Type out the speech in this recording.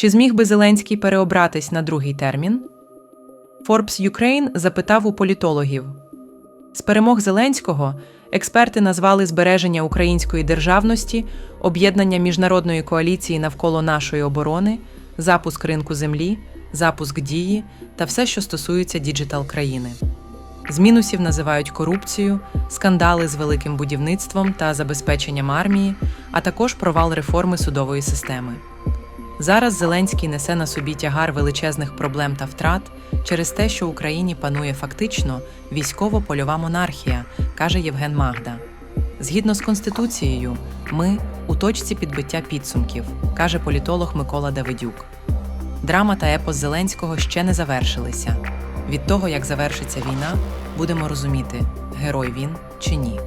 Чи зміг би Зеленський переобратись на другий термін? Forbes Ukraine запитав у політологів. З перемог Зеленського експерти назвали збереження української державності, об'єднання міжнародної коаліції навколо нашої оборони, запуск ринку землі, запуск дії та все, що стосується діджитал країни. З мінусів називають корупцію, скандали з великим будівництвом та забезпеченням армії, а також провал реформи судової системи. Зараз Зеленський несе на собі тягар величезних проблем та втрат через те, що в Україні панує фактично військово-польова монархія, каже Євген Магда. Згідно з конституцією, ми у точці підбиття підсумків, каже політолог Микола Давидюк. Драма та епос Зеленського ще не завершилися. Від того, як завершиться війна, будемо розуміти, герой він чи ні.